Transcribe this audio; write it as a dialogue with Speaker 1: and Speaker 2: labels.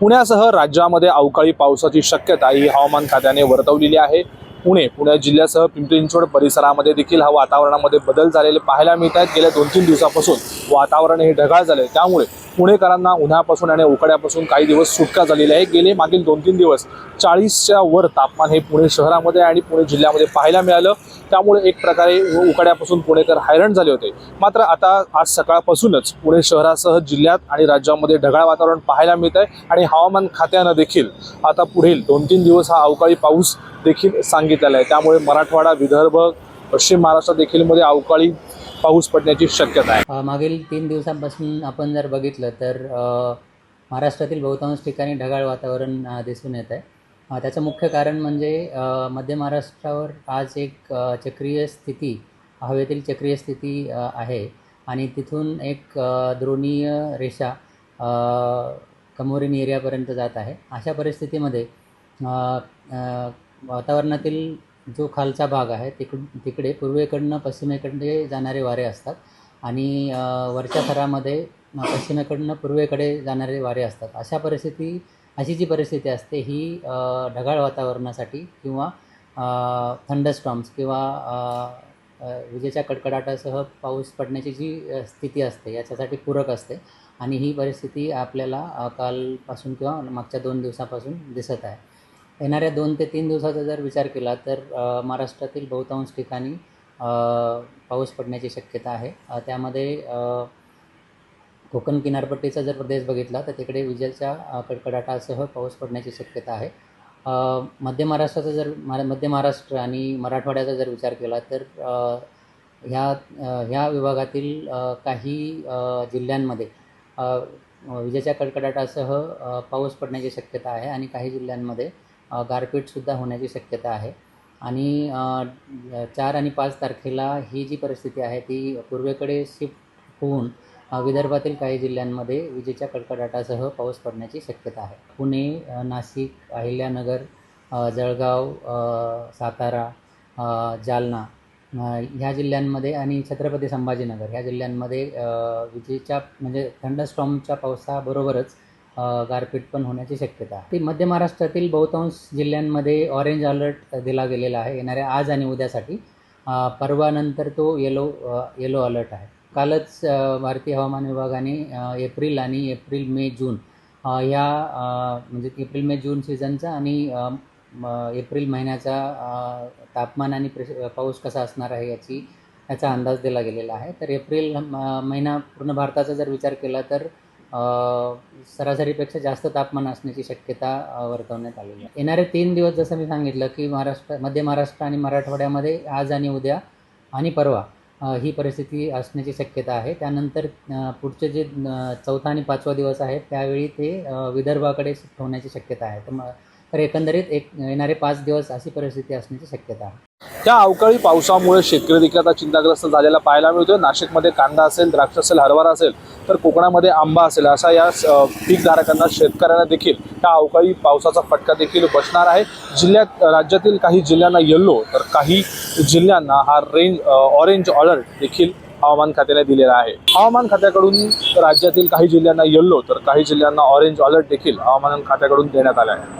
Speaker 1: पुण्यासह राज्यामध्ये अवकाळी पावसाची शक्यता ही हवामान खात्याने वर्तवलेली आहे. पुणे पुणे जिल्ह्यासह पिंपरी चिंचवड परिसरामध्ये देखील हा वातावरणामध्ये बदल झालेले पाहायला मिळत आहेत गेल्या दोन तीन दिवसापासून वातावरण हे ढगाळ झाले त्यामुळे पुणेकरांना उन्हापासून आणि उकाड्यापासून काही दिवस सुटका झालेली आहे. गेले मागील दोन तीन दिवस चाळीसच्या वर तापमान हे पुणे शहरामध्ये आणि पुणे जिल्ह्यामध्ये पाहायला मिळालं. त्यामुळे एक प्रकारे उकाड्यापासून पुणेकर हैराण झाले होते. मात्र आता आज सकाळपासूनच पुणे शहरासह जिल्ह्यात आणि राज्यामध्ये ढगाळ वातावरण पाहायला मिळत आहे आणि हवामान खात्यानं देखील आता पुढील दोन तीन दिवस हा अवकाळी पाऊस देखील सांगितलेलं आहे. त्यामुळे मराठवाडा विदर्भ पश्चिम महाराष्ट्र देखील मध्ये अवकाळी पाऊस पडण्याची शक्यता आहे.
Speaker 2: मागील तीन दिवसांपासून आपण जर बघितलं तर महाराष्ट्रातील बहुतांश ठिकाणी ढगाळ वातावरण दिसून येत आहे. त्याचं मुख्य कारण म्हणजे मध्य महाराष्ट्रावर आज एक चक्रीय स्थिती हवेतील चक्रीय स्थिती आहे. आणि तिथून एक द्रोणीय रेषा अ, कमोरीन एरियापर्यंत जात आहे. अशा परिस्थितीमध्ये वातावरणातील जो खालचा भाग आहे तिकड तिकडे पूर्वेकडनं पश्चिमेकडे जाणारे वारे असतात आणि वरच्या थरामध्ये पश्चिमेकडनं पूर्वेकडे जाणारे वारे असतात. अशा परिस्थिती अशी जी परिस्थिती असते ही ढगाळ वातावरणासाठी किंवा थंडस्टॉम्स किंवा विजेच्या कडकडाटासह पाऊस पडण्याची जी स्थिती असते याच्यासाठी पूरक असते आणि ही परिस्थिती आपल्याला कालपासून किंवा मागच्या दोन दिवसापासून दिसत आहे. येणाऱ्या दोन ते तीन दिवसाचा जर विचार केला तर महाराष्ट्रातील बहुतांश ठिकाणी पाऊस पडण्याची शक्यता आहे. त्यामध्ये कोकण किनारपट्टीचा जर प्रदेश बघितला तर तिकडे विजेच्या कडकडाटासह पाऊस पडण्याची शक्यता आहे. मध्य महाराष्ट्राचा जर मरा मध्य महाराष्ट्र आणि मराठवाड्याचा जर विचार केला तर ह्या ह्या विभागातील काही जिल्ह्यांमध्ये विजेच्या कडकडाटासह पाऊस पडण्याची शक्यता आहे. आणि काही जिल्ह्यांमध्ये गारपीटसुद्धा होण्याची शक्यता आहे. आणि चार आणि पाच तारखेला ही जी परिस्थिती आहे ती पूर्वेकडे शिफ्ट होऊन विदर्भातील काही जिल्ह्यांमध्ये विजेच्या कडकडाटासह पाऊस पडण्याची शक्यता आहे. पुणे नाशिक अहिल्यानगर जळगाव सातारा जालना ह्या जिल्ह्यांमध्ये आणि छत्रपती संभाजीनगर ह्या जिल्ह्यांमध्ये विजेच्या म्हणजे थंडरस्टॉर्मच्या पावसाबरोबरच गारपीट पण होण्याची शक्यता ती मध्य महाराष्ट्रातील बहुतांश जिल्ह्यांमध्ये ऑरेंज अलर्ट दिला गेलेला आहे. येणाऱ्या आज आणि उद्यासाठी. परवानंतर तो येलो येलो अलर्ट आहे. कालच भारतीय हवामान विभागाने एप्रिल आणि एप्रिल मे जून ह्या या म्हणजे एप्रिल मे जून सीझनचा आणि म, एप्रिल महिन्याचा तापमान आणि प्रेश पाऊस कसा असणार आहे याची याचा अंदाज दिला गेलेला आहे. तर एप्रिल महिना पूर्ण भारताचा जर विचार केला तर सरासरीपेक्षा जास्त तापमान असण्याची शक्यता वर्तवण्यात आलेली आहे. येणारे तीन दिवस जसं मी सांगितलं की महाराष्ट्र मध्य महाराष्ट्र आणि मराठवाड्यामध्ये आज आणि उद्या आणि परवा ही परिस्थिती असण्याची शक्यता आहे. त्यानंतर पुढचे जे चौथा आणि पाचवा दिवस आहेत त्यावेळी ते विदर्भाकडे शिफ्ट होण्याची शक्यता आहे. तर तर एकंदरीत एक येणारे पाच दिवस अशी परिस्थिती असण्याची शक्यता आहे.
Speaker 1: त्या अवकाळी पावसामुळे शेतकरी देखील आता चिंताग्रस्त झालेला पाहायला मिळतोय. नाशिकमध्ये कांदा असेल द्राक्ष असेल हरभरा असेल तर कोकणामध्ये आंबा असेल अशा या पीकधारकांना शेतकऱ्यांना देखील त्या अवकाळी पावसाचा फटका देखील बसणार आहे. जिल्ह्यात राज्यातील काही जिल्ह्यांना येल्लो तर काही जिल्ह्यांना हा रेंज ऑरेंज अलर्ट देखील हवामान खात्याने दिलेला आहे. हवामान खात्याकडून राज्यातील काही जिल्ह्यांना येल्लो तर काही जिल्ह्यांना ऑरेंज अलर्ट देखील हवामान खात्याकडून देण्यात आला आहे.